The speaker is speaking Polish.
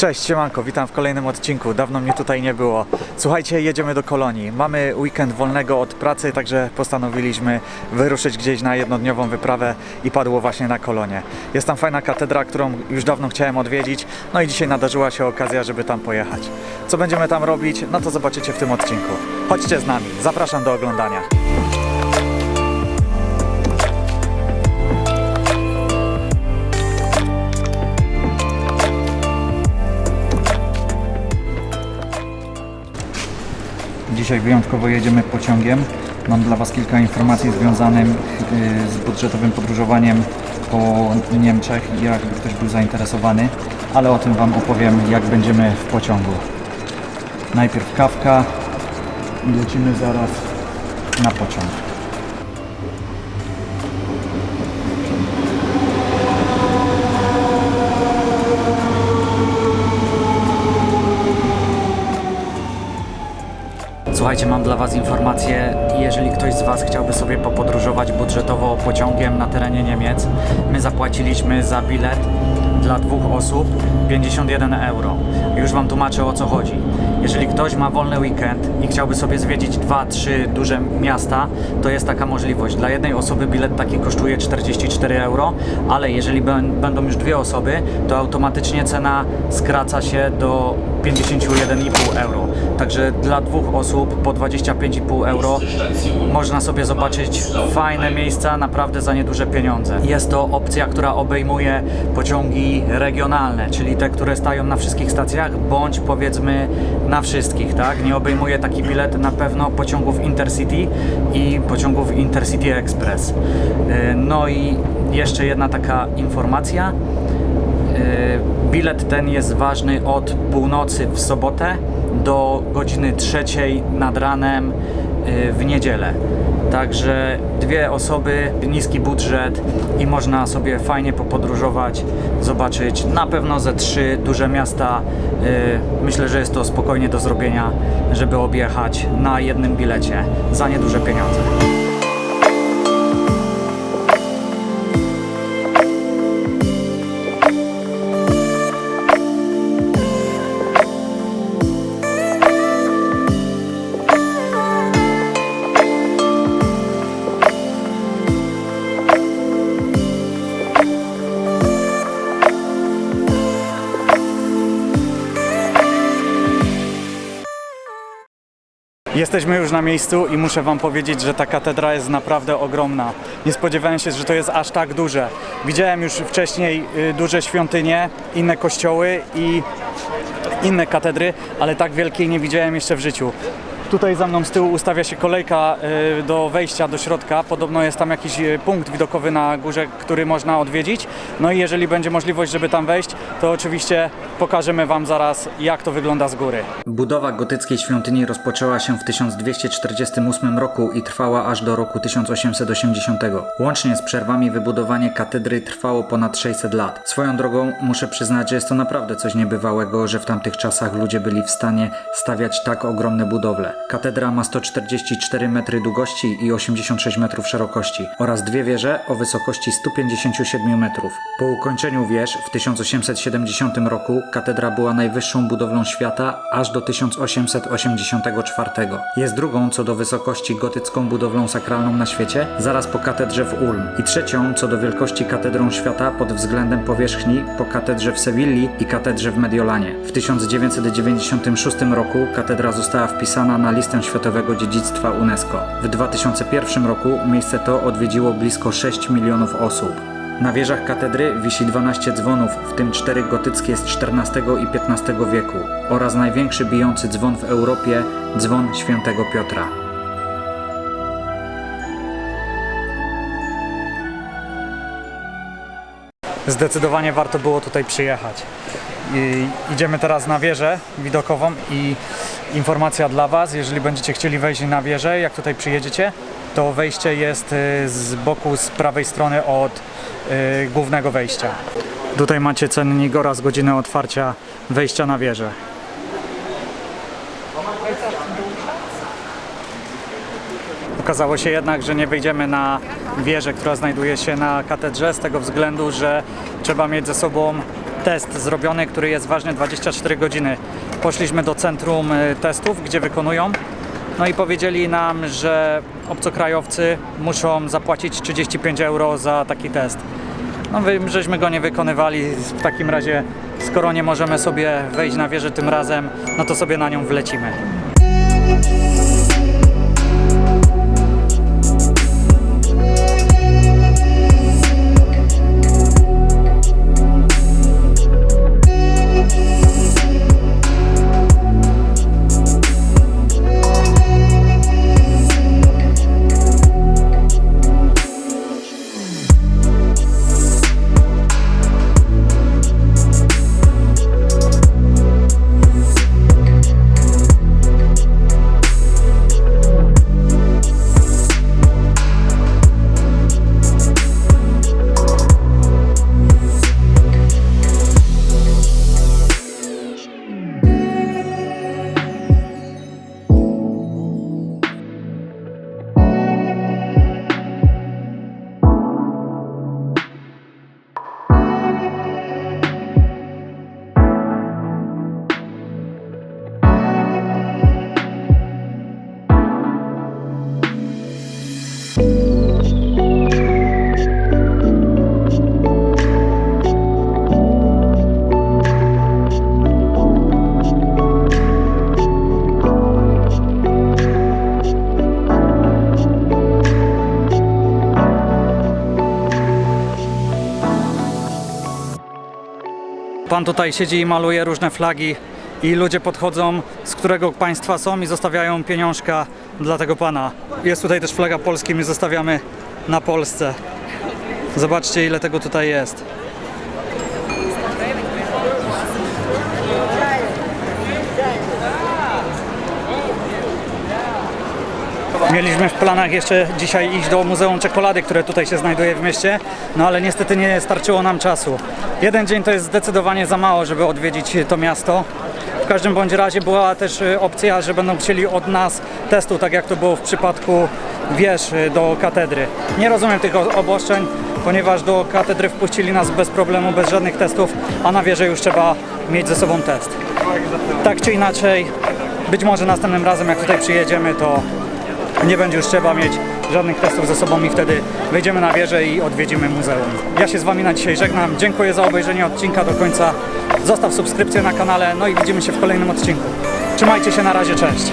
Cześć, siemanko, witam w kolejnym odcinku. Dawno mnie tutaj nie było. Słuchajcie, jedziemy do Kolonii. Mamy weekend wolnego od pracy, także postanowiliśmy wyruszyć gdzieś na jednodniową wyprawę i padło właśnie na Kolonię. Jest tam fajna katedra, którą już dawno chciałem odwiedzić, no i dzisiaj nadarzyła się okazja, żeby tam pojechać. Co będziemy tam robić, no to zobaczycie w tym odcinku. Chodźcie z nami, zapraszam do oglądania. Dzisiaj wyjątkowo jedziemy pociągiem. Mam dla Was kilka informacji związanych y, z budżetowym podróżowaniem po Niemczech, jakby ktoś był zainteresowany, ale o tym Wam opowiem, jak będziemy w pociągu. Najpierw kawka i lecimy zaraz na pociąg. Słuchajcie, mam dla Was informację. Jeżeli ktoś z Was chciałby sobie popodróżować budżetowo pociągiem na terenie Niemiec, my zapłaciliśmy za bilet dla dwóch osób 51 euro. Już Wam tłumaczę o co chodzi. Jeżeli ktoś ma wolny weekend i chciałby sobie zwiedzić dwa, trzy duże miasta, to jest taka możliwość. Dla jednej osoby bilet taki kosztuje 44 euro, ale jeżeli bę- będą już dwie osoby, to automatycznie cena skraca się do 51,5 euro. Także dla dwóch osób po 25,5 euro można sobie zobaczyć fajne miejsca naprawdę za nieduże pieniądze. Jest to opcja, która obejmuje pociągi regionalne, czyli te, które stają na wszystkich stacjach, bądź powiedzmy na wszystkich, tak? Nie obejmuje taki bilet na pewno pociągów Intercity i pociągów Intercity Express. Yy, No i jeszcze jedna taka informacja. Yy, Bilet ten jest ważny od północy w sobotę do godziny trzeciej nad ranem yy, w niedzielę. Także dwie osoby, niski budżet i można sobie fajnie popodróżować, zobaczyć na pewno ze trzy duże miasta. Yy, Myślę, że jest to spokojnie do zrobienia, żeby objechać na jednym bilecie za nieduże pieniądze. Jesteśmy już na miejscu i muszę Wam powiedzieć, że ta katedra jest naprawdę ogromna. Nie spodziewałem się, że to jest aż tak duże. Widziałem już wcześniej y, duże świątynie, inne kościoły i inne katedry, ale tak wielkiej nie widziałem jeszcze w życiu. Tutaj za mną z tyłu ustawia się kolejka y, do wejścia do środka. Podobno jest tam jakiś y, punkt widokowy na górze, który można odwiedzić. No i jeżeli będzie możliwość, żeby tam wejść, to oczywiście pokażemy Wam zaraz, jak to wygląda z góry. Budowa gotyckiej świątyni rozpoczęła się w 1248 roku i trwała aż do roku 1880. Łącznie z przerwami wybudowanie katedry trwało ponad 600 lat. Swoją drogą muszę przyznać, że jest to naprawdę coś niebywałego, że w tamtych czasach ludzie byli w stanie stawiać tak ogromne budowle. Katedra ma 144 metry długości i 86 metrów szerokości oraz dwie wieże o wysokości 157 metrów. Po ukończeniu wież w 1870 roku katedra była najwyższą budowlą świata aż do 1884. Jest drugą co do wysokości gotycką budowlą sakralną na świecie, zaraz po katedrze w Ulm i trzecią co do wielkości katedrą świata pod względem powierzchni po katedrze w Sewilli i katedrze w Mediolanie. W 1996 roku katedra została wpisana na listę światowego dziedzictwa UNESCO. W 2001 roku miejsce to odwiedziło blisko 6 milionów osób. Na wieżach katedry wisi 12 dzwonów, w tym 4 gotyckie z XIV i XV wieku oraz największy bijący dzwon w Europie, dzwon świętego Piotra. Zdecydowanie warto było tutaj przyjechać. I idziemy teraz na wieżę widokową i informacja dla Was, jeżeli będziecie chcieli wejść na wieżę, jak tutaj przyjedziecie, to wejście jest y, z boku, z prawej strony od y, głównego wejścia. Tutaj macie cennik oraz godzinę otwarcia wejścia na wieżę. Okazało się jednak, że nie wejdziemy na wieżę, która znajduje się na katedrze, z tego względu, że trzeba mieć ze sobą test zrobiony, który jest ważny 24 godziny. Poszliśmy do centrum y, testów, gdzie wykonują. No i powiedzieli nam, że obcokrajowcy muszą zapłacić 35 euro za taki test. No żeśmy go nie wykonywali. W takim razie, skoro nie możemy sobie wejść na wieżę tym razem, no to sobie na nią wlecimy. Pan tutaj siedzi i maluje różne flagi i ludzie podchodzą, z którego państwa są i zostawiają pieniążka dla tego pana. Jest tutaj też flaga Polski, my zostawiamy na Polsce. Zobaczcie ile tego tutaj jest. Mieliśmy w planach jeszcze dzisiaj iść do Muzeum Czekolady, które tutaj się znajduje w mieście, no ale niestety nie starczyło nam czasu. Jeden dzień to jest zdecydowanie za mało, żeby odwiedzić to miasto. W każdym bądź razie była też y, opcja, że będą chcieli od nas testu, tak jak to było w przypadku wież y, do katedry. Nie rozumiem tych obostrzeń, ponieważ do katedry wpuścili nas bez problemu, bez żadnych testów, a na wieżę już trzeba mieć ze sobą test. Tak czy inaczej, być może następnym razem jak tutaj przyjedziemy, to nie będzie już trzeba mieć żadnych testów ze sobą i wtedy wejdziemy na wieżę i odwiedzimy muzeum. Ja się z Wami na dzisiaj żegnam. Dziękuję za obejrzenie odcinka do końca. Zostaw subskrypcję na kanale, no i widzimy się w kolejnym odcinku. Trzymajcie się, na razie, cześć.